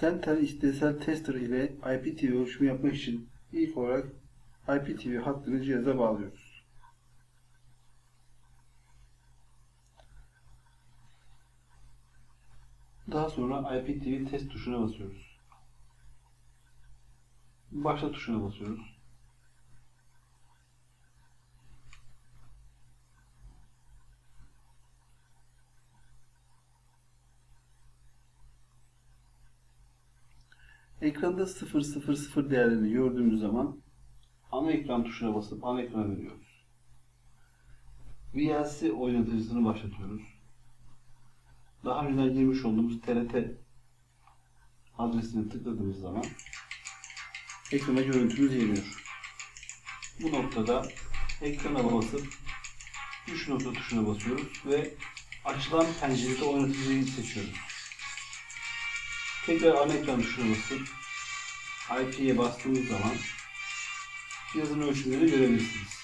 Center istesel tester ile IPTV ölçümü yapmak için ilk olarak IPTV hattını cihaza bağlıyoruz. Daha sonra IPTV test tuşuna basıyoruz. Başla tuşuna basıyoruz. Ekranda 000 değerlerini gördüğümüz zaman ana ekran tuşuna basıp ana ekrana veriyoruz. VLC oynatıcısını başlatıyoruz. Daha önceden girmiş olduğumuz TRT adresini tıkladığımız zaman ekrana görüntümüz geliyor. Bu noktada ekrana basıp 3 nokta tuşuna basıyoruz ve açılan pencerede oynatıcıyı seçiyoruz. Tekrar ana ekran tuşuna basıp IP'ye bastığımız zaman cihazın ölçümlerini görebilirsiniz.